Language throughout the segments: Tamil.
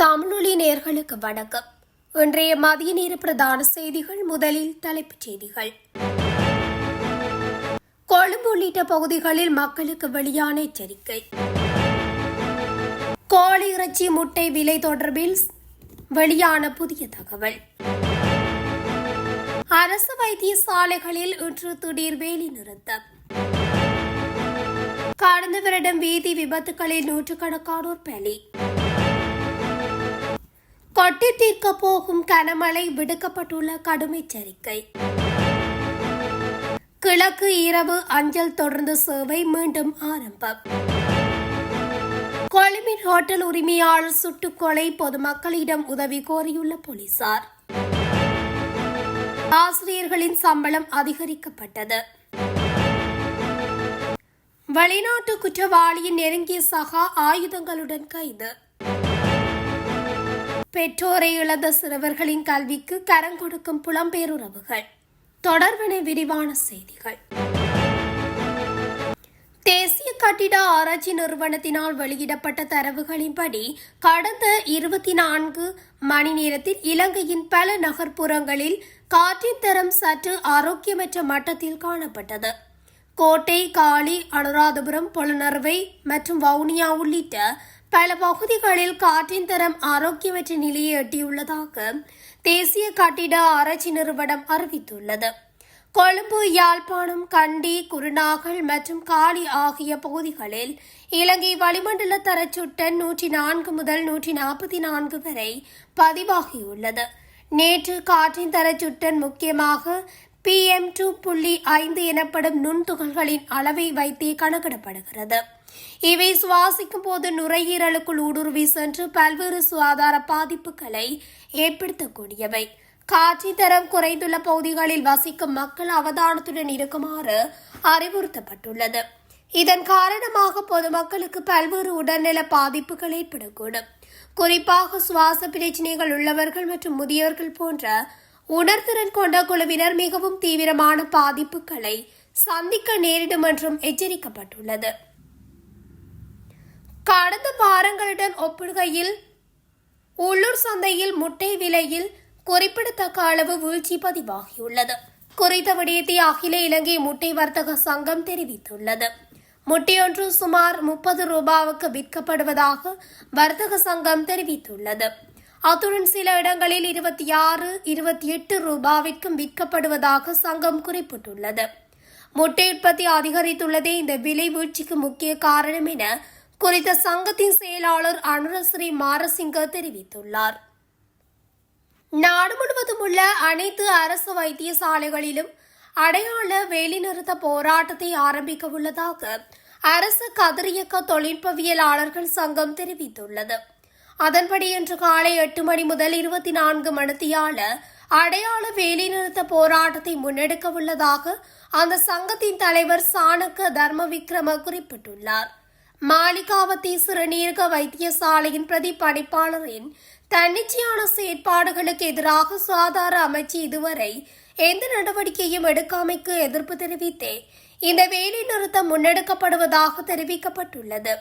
தமிழொலி நேர்களுக்கு வணக்கம். இன்றைய மதிய நேர பிரதான செய்திகள் முதலில் தலைப்புச் செய்திகள். கொழும்பு உள்ளிட்ட பகுதிகளில் மக்களுக்கு வெளியான எச்சரிக்கை. கோழி இறைச்சி முட்டை விலை தொடர்பில் வெளியான புதிய தகவல். அரசு வைத்தியசாலைகளில் இன்று திடீர் வேலை நிறுத்தம். கடந்த வருடம் வீதி விபத்துகளில் நூற்றுக்கணக்கானோர் பலி. கொட்டி தீர்க்க போகும் கனமழை விடுக்கப்பட்டுள்ள கடும் எச்சரிக்கை கிழக்கு இரவு அஞ்சல் தொடர்ந்து சேவை மீண்டும் ஆரம்பம். கொழும்பின் ஹோட்டல் உரிமையாளர் சுட்டுக்கொலை பொதுமக்களிடம் உதவி கோரியுள்ள போலீசார். ஆசிரியர்களின் சம்பளம் அதிகரிக்கப்பட்டது. வெளிநாட்டு குற்றவாளியின் நெருங்கிய சகா ஆயுதங்களுடன் கைது. பெற்றோரை இழந்த சிறுவர்களின் கல்விக்கு கரம் கொடுக்கும் புலம்பெயருறவுகள். தொடர்பென விரிவான செய்திகள். தேசிய கட்டிட ஆராய்ச்சி நிறுவனத்தினால் வெளியிடப்பட்ட தரவுகளின்படி கடந்த இருபத்தி நான்கு மணி நேரத்தில் இலங்கையின் பல நகர்ப்புறங்களில் காற்றின் தரம் சற்று ஆரோக்கியமற்ற மட்டத்தில் காணப்பட்டது. கோட்டை காளி அனுராதபுரம் பொலனறுவை மற்றும் வவுனியா உள்ளிட்ட பல பகுதிகளில் காற்றின் தரம் ஆரோக்கியமற்ற நிலையை எட்டியுள்ளதாக தேசிய கட்டிட ஆராய்ச்சி நிறுவனம் அறிவித்துள்ளது. கொழும்பு யாழ்ப்பாணம் கண்டி குருநாகல் மற்றும் காலி ஆகிய பகுதிகளில் இலங்கை வளிமண்டல தரச்சுட்டன் நூற்றி நான்கு முதல் நூற்றி நாற்பத்தி நான்கு வரை பதிவாகியுள்ளது. நேற்று காற்றின் தரச்சுட்டன் முக்கியமாக பிஎம் டூ புள்ளி ஐந்து எனப்படும் நுண்துகள்களின் அளவை வைத்தே கணக்கிடப்படுகிறது. இவை சுவாசிக்கும் போது நுரையீரலுக்குள் ஊடுருவி சென்று பல்வேறு சுகாதார பாதிப்புகளை ஏற்படுத்தக்கூடியவை. காட்சி தரம் குறைந்துள்ள பகுதிகளில் வசிக்கும் மக்கள் அவதானத்துடன் இருக்குமாறு அறிவுறுத்தப்பட்டுள்ளது. இதன் காரணமாக பொதுமக்களுக்கு பல்வேறு உடல்நல பாதிப்புகள் ஏற்படக்கூடும். குறிப்பாக சுவாச பிரச்சினைகள் உள்ளவர்கள் மற்றும் முதியவர்கள் போன்ற உணர்திறன் கொண்ட குழுவினர் மிகவும் தீவிரமான பாதிப்புகளை சந்திக்க நேரிடும் என்றும் எச்சரிக்கப்பட்டுள்ளது. கடந்த வாரங்களுடன் ஒப்பிடுகையில் உள்ளூர் சந்தையில் முட்டை விலையில் குறிப்பிடத்தக்க அளவு வீழ்ச்சி பதிவாகியுள்ளது. குறித்த விடயத்தை அகில இலங்கை முட்டை வர்த்தக சங்கம் தெரிவித்துள்ளது. முட்டையொன்று சுமார் முப்பது ரூபாவுக்கு விற்கப்படுவதாக வர்த்தக சங்கம் தெரிவித்துள்ளது. அத்துடன் சில இடங்களில் இருபத்தி ஆறு இருபத்தி எட்டு ரூபாவிற்கும் விற்கப்படுவதாக சங்கம் குறிப்பிட்டுள்ளது. முட்டை உற்பத்தி அதிகரித்துள்ளதே இந்த விலை வீழ்ச்சிக்கு முக்கிய காரணம் என குறித்த சங்கத்தின் செயலாளர் அனுரஸ்ரீ மாரசிங்க தெரிவித்துள்ளார். நாடு முழுவதும் உள்ள அனைத்து அரசு வைத்தியசாலைகளிலும் அடையாள வேலைநிறுத்த போராட்டத்தை ஆரம்பிக்க உள்ளதாக அரசு கதிரியக்க தொழில்நுட்பவியலாளர்கள் சங்கம் தெரிவித்துள்ளது. அதன்படி இன்று காலை எட்டு மணி முதல் இருபத்தி நான்கு மணித்தியால அடையாள வேலைநிறுத்த போராட்டத்தை முன்னெடுக்க உள்ளதாக அந்த சங்கத்தின் தலைவர் சாணக்க தர்ம விக்ரம குறிப்பிட்டுள்ளார். மாளிகாவத்தி சிறுநீரக வைத்தியசாலையின் பிரதி பணிப்பாளரின் தன்னிச்சையான செயற்பாடுகளுக்கு எதிராக சுகாதார அமைச்சு இதுவரை எந்த நடவடிக்கையும் எடுக்காமைக்கு எதிர்ப்பு தெரிவித்தே இந்த வேலை நிறுத்தம் முன்னெடுக்கப்படுவதாக தெரிவிக்கப்பட்டுள்ளது.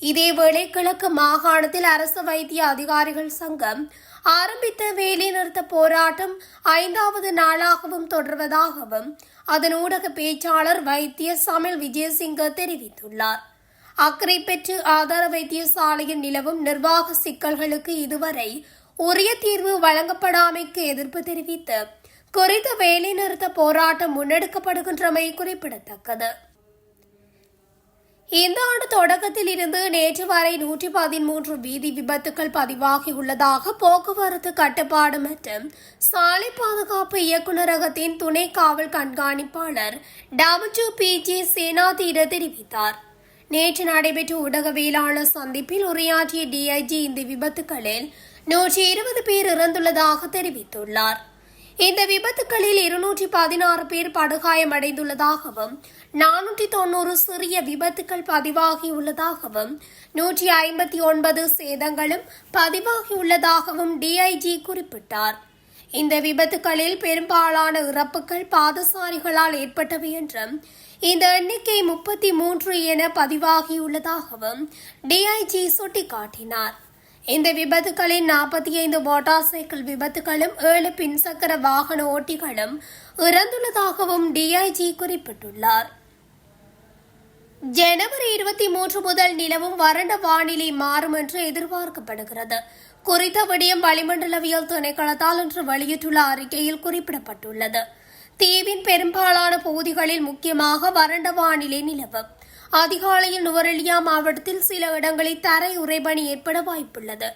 இதேவேளை கிழக்கு மாகாணத்தில் அரசு வைத்திய அதிகாரிகள் சங்கம் ஆரம்பித்த வேலைநிறுத்த போராட்டம் ஐந்தாவது நாளாகவும் தொடர்வதாகவும் அதன் ஊடக பேச்சாளர் வைத்திய சமில் விஜயசிங்க தெரிவித்துள்ளார். அக்கறை பெற்று ஆதார வைத்தியசாலையில் நிலவும் நிர்வாக சிக்கல்களுக்கு இதுவரை உரிய தீர்வு வழங்கப்படாமைக்கு எதிர்ப்பு தெரிவித்து குறித்த வேலைநிறுத்த போராட்டம் முன்னெடுக்கப்படுகின்றமை குறிப்பிடத்தக்கது. இந்த ஆண்டு தொடக்கத்தில் இருந்து நேற்று வரை நூற்றி பதிமூன்று வீதி விபத்துகள் பதிவாகியுள்ளதாக போக்குவரத்து கட்டுப்பாடு மற்றும் சாலை பாதுகாப்பு இயக்குநரகத்தின் துணை காவல் கண்காணிப்பாளர் டபிள்யூ பி ஜே சேனாதீர தெரிவித்தார். நேற்று நடைபெற்ற ஊடகவியலாளர் சந்திப்பில் உரையாற்றிய டிஐஜி இந்த விபத்துகளில் நூற்றி இருபது பேர் இறந்துள்ளதாக தெரிவித்துள்ளார். இந்த விபத்துகளில் இருநூற்றி பதினாறு பேர் படுகாயமடைந்துள்ளதாகவும் நானூற்றி தொன்னூறு சிறிய விபத்துகள் பதிவாகியுள்ளதாகவும் நூற்றி ஐம்பத்தி ஒன்பது சேதங்களும் பதிவாகியுள்ளதாகவும் டிஐஜி குறிப்பிட்டார். இந்த விபத்துகளில் பெரும்பாலான இறப்புகள் பாதசாரிகளால் ஏற்பட்டவை என்றும் இந்த எண்ணிக்கை முப்பத்தி மூன்று என பதிவாகியுள்ளதாகவும் டிஐஜி சுட்டிக்காட்டினார். இந்த விபத்துகளில் நாற்பத்தி ஐந்து மோட்டார் சைக்கிள் விபத்துகளும் ஏழு பின்சக்கர வாகன ஓட்டிகளும் இறந்துள்ளதாகவும் டிஐஜி குறிப்பிட்டுள்ளார். ஜனவரி இருபத்தி மூன்று முதல் நிலவும் வறண்ட வானிலை மாறும் என்று எதிர்பார்க்கப்படுகிறது. குறித்த விடயம் வளிமண்டலவியல் திணைக்களத்தால் இன்று வெளியிட்டுள்ள அறிக்கையில் குறிப்பிடப்பட்டுள்ளது. தீவின் பெரும்பாலான பகுதிகளில் முக்கியமாக வறண்ட வானிலை நிலவும். அதிகாலையில் நுவரெலியா மாவட்டத்தில் சில இடங்களில் தரை உறைபனி ஏற்பட வாய்ப்புள்ளது.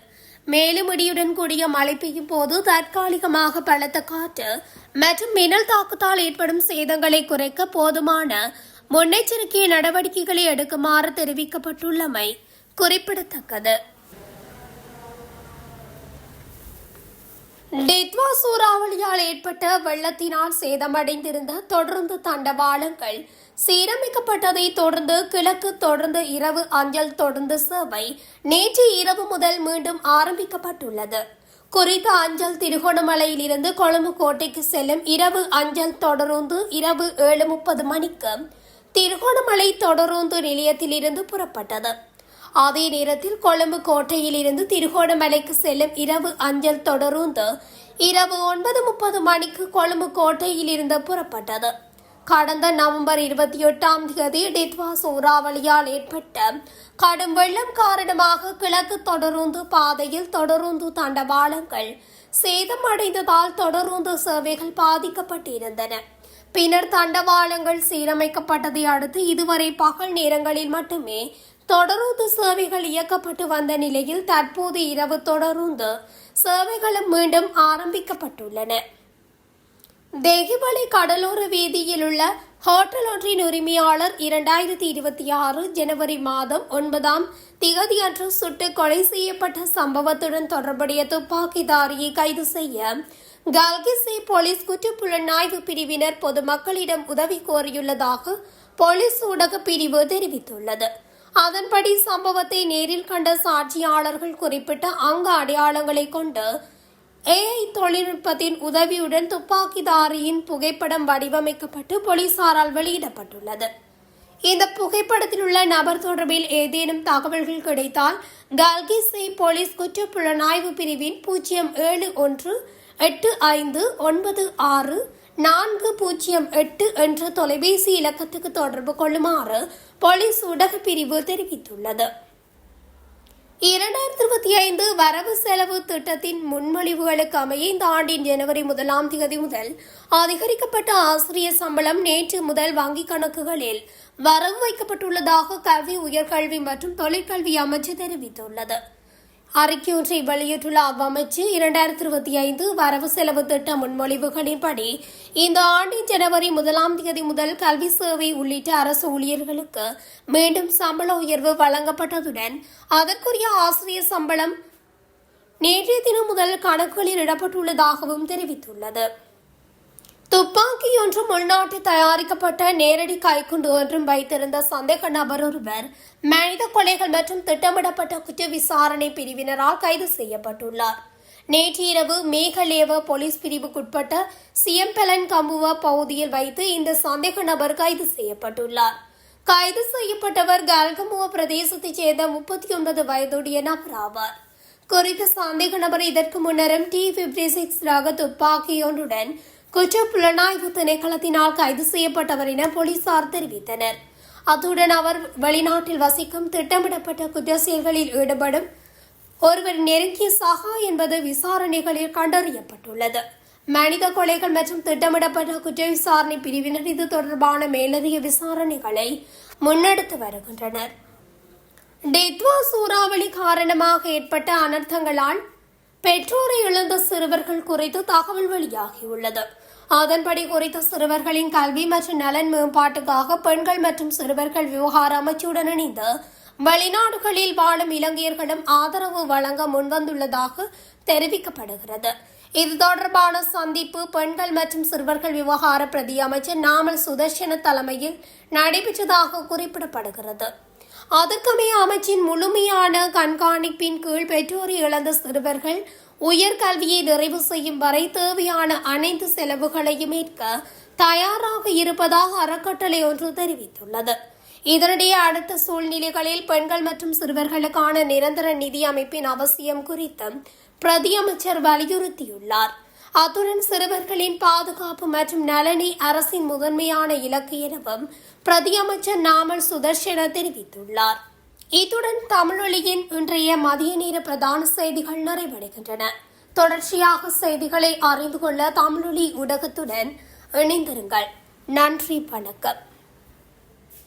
மேலும் இடியுடன் கூடிய மழை பெய்யும் போது தற்காலிகமாக பலத்த காற்று மற்றும் மின்னல் தாக்கத்தால் ஏற்படும் சேதங்களை குறைக்க போதுமான முன்னெச்சரிக்கை நடவடிக்கைகளை எடுக்குமாறு தெரிவிக்கப்பட்டுள்ளமை குறிப்பிடத்தக்கது. டித்வா சூறாவளியால் ஏற்பட்ட வெள்ளத்தினால் சேதமடைந்திருந்த தொடர்ந்து தண்டவாளங்கள். சீரமைக்கப்பட்டதை தொடர்ந்து கிழக்கு தொடர்ந்து இரவு அஞ்சல் தொடர்ந்து சேவை நேற்று இரவு முதல் மீண்டும் ஆரம்பிக்கப்பட்டுள்ளது. குறித்த அஞ்சல் திருகோணமலையில் இருந்து கொழும்பு கோட்டைக்கு செல்லும் இரவு அஞ்சல் தொடர்ந்து இரவு ஏழு முப்பது மணிக்கு திருகோணமலை தொடர்ந்து நிலையத்திலிருந்து புறப்பட்டது. அதே நேரத்தில் கொழும்பு கோட்டையில் இருந்து திருகோணமலைக்கு செல்லும் இரவு அஞ்சல் தொடருந்து இரவு ஒன்பது முப்பது மணிக்கு கொழும்பு கோட்டையில் இருந்து புறப்பட்டது. கடந்த நவம்பர் இருபத்தி எட்டாம் தேதி டித்வா சூறாவளியால் ஏற்பட்ட கடும் வெள்ளம் காரணமாக கிழக்கு தொடருந்து பாதையில் தொடருந்து தண்டவாளங்கள் சேதமடைந்ததால் தொடருந்து சேவைகள் பாதிக்கப்பட்டிருந்தன. பின்னர் தண்டவாளங்கள் சீரமைக்கப்பட்டதை அடுத்து இதுவரை பகல் நேரங்களில் மட்டுமே தொடரூந்து சேவைகள் இயக்கப்பட்டு வந்த நிலையில் தற்போது இரவு தொடரூந்து சேவைகளும் மீண்டும் ஆரம்பிக்கப்பட்டுள்ளன. தேகிவளி கடலோர வீதியில் உள்ள ஹோட்டல் ஒன்றின் உரிமையாளர் இரண்டாயிரத்தி இருபத்தி ஆறு ஜனவரி மாதம் ஒன்பதாம் திகதியன்று சுட்டு கொலை செய்யப்பட்ட சம்பவத்துடன் தொடர்புடைய துப்பாக்கிதாரியை கைது செய்ய கல்கிசே போலீஸ் குற்றப்புலனாய்வு பிரிவினர் பொதுமக்களிடம் உதவி கோரியுள்ளதாக போலீஸ் ஊடக பிரிவு தெரிவித்துள்ளது. அதன்படி சம்பவத்தை நேரில் கண்ட சாட்சியாளர்கள் குறிப்பிட்ட அங்க அடையாளங்களை கொண்டு ஏஐ தொழில்நுட்பத்தின் உதவியுடன் துப்பாக்கிதாரியின் புகைப்படம் வடிவமைக்கப்பட்டு போலீசாரால் வெளியிடப்பட்டுள்ளது. இந்த புகைப்படத்தில் உள்ள நபர் தொடர்பில் ஏதேனும் தகவல்கள் கிடைத்தால் கல்கிசை போலீஸ் குற்றப்புலனாய்வு பிரிவின் பூஜ்ஜியம் ஏழு ஒன்று எட்டு ஐந்து ஒன்பது ஆறு நான்கு பூஜ்ஜியம் எட்டு என்ற தொலைபேசி இலக்கத்துக்கு தொடர்பு கொள்ளுமாறு போலீஸ் ஊடக பிரிவு தெரிவித்துள்ளது. இரண்டாயிரத்தி இருபத்தி ஐந்து வரவு செலவு திட்டத்தின் முன்மொழிவுகளுக்கு அமைய இந்த ஆண்டின் ஜனவரி முதலாம் தேதி முதல் அதிகரிக்கப்பட்ட ஆசிரியர் சம்பளம் நேற்று முதல் வங்கிக் கணக்குகளில் வரவு வைக்கப்பட்டுள்ளதாக கல்வி உயர்கல்வி மற்றும் தொழிற்கல்வி அமைச்சு தெரிவித்துள்ளது. அறிக்கை ஒன்றை வெளியிட்டுள்ள அவ்வமைச்சு இரண்டாயிரத்தி இருபத்தி ஐந்து வரவு செலவு திட்ட முன்மொழிவுகளின்படி இந்த ஆண்டின் ஜனவரி முதலாம் தேதி முதல் கல்வி சேவை உள்ளிட்ட அரசு ஊழியர்களுக்கு மீண்டும் சம்பள உயர்வு வழங்கப்பட்டதுடன் அதற்குரிய ஆசிரியர் சம்பளம் நேற்றைய தினம் முதல் கணக்குகளில் இடப்பட்டுள்ளதாகவும் தெரிவித்துள்ளது. துப்பாக்கி ஒன்றும் உள்நாட்டில் தயாரிக்கப்பட்ட நேரடி கைக்குண்டு ஒன்றும் வைத்திருந்த சந்தேக நபர் ஒருவர் மனித கொலைகள் மற்றும் திட்டமிடப்பட்ட குற்ற விசாரணை பிரிவினரால் கைது செய்யப்பட்டுள்ளார். நேற்று இரவு மேகலேவ போலீஸ் பிரிவுக்குட்பட்ட சியம்பலன் கம்புவ பகுதியில் வைத்து இந்த சந்தேக நபர் கைது செய்யப்பட்டுள்ளார். கைது செய்யப்பட்டவர் கல்கமுவ பிரதேசத்தைச் சேர்ந்த முப்பத்தி ஒன்பது வயதுடைய நபர் ஆவார் குறித்த சந்தேக நபர் இதற்கு முன்னரும் டி பிப்டி சிக்ஸ் ரக துப்பாக்கியொன்றுடன் குற்ற புலனாய்வு திணைக்களத்தினால் கைது செய்யப்பட்டவர் என போலீசார் தெரிவித்தனர். அத்துடன் அவர் வெளிநாட்டில் வசிக்கும் திட்டமிடப்பட்ட குற்ற செயல்களில் ஈடுபடும் ஒருவர் நெருங்கிய சகா என்பது விசாரணைகளில் கண்டறியப்பட்டுள்ளது. மனித கொலைகள் மற்றும் திட்டமிடப்பட்ட குற்ற விசாரணை பிரிவினர் இது தொடர்பான மேலதிக விசாரணைகளை முன்னெடுத்து வருகின்றனர். டெத்வா சூறாவளி காரணமாக ஏற்பட்ட அனர்த்தங்களால் பெற்றோரை இழந்த சிறுவர்கள் குறித்து தகவல் வெளியாகியுள்ளது. அதன்படி குறித்த சிறுவர்களின் கல்வி மற்றும் நலன் மேம்பாட்டுக்காக பெண்கள் மற்றும் சிறுவர்கள் விவகார அமைச்சுடன் இணைந்து வெளிநாடுகளில் வாழும் இலங்கையர்களும் ஆதரவு வழங்க முன்வந்துள்ளதாக தெரிவிக்கப்படுகிறது. இது தொடர்பான சந்திப்பு பெண்கள் மற்றும் சிறுவர்கள் விவகார பிரதி அமைச்சர் நாமல் சுதர்ஷன தலைமையில் நடைபெற்றதாக குறிப்பிடப்படுகிறது. அதற்கமைய அமைச்சின் முழுமையான கண்காணிப்பின் கீழ் பெற்றோர் இழந்த சிறுவர்கள் உயர்கல்வியை நிறைவு செய்யும் வரை தேவையான அனைத்து செலவுகளையும் ஏற்க தயாராக இருப்பதாக அறக்கட்டளை ஒன்று தெரிவித்துள்ளது. இதனிடையே அடுத்த சூழ்நிலைகளில் பெண்கள் மற்றும் சிறுவர்களுக்கான நிரந்தர நிதி அமைப்பின் அவசியம் குறித்து பிரதியமைச்சர் வலியுறுத்தியுள்ளார். அத்துடன் சிறுவர்களின் பாதுகாப்பு மற்றும் நலனே அரசின் முதன்மையான இலக்கு எனவும் பிரதியமைச்சர் நாமல் சுதர்ஷன தெரிவித்துள்ளார். இத்துடன் தமிழொலியின் இன்றைய மதிய நேர பிரதான செய்திகள் நிறைவடைகின்றன. தொடர்ச்சியாக செய்திகளை அறிந்து கொள்ள தமிழொலி ஊடகத்துடன் இணைந்திருங்கள். நன்றி வணக்கம்.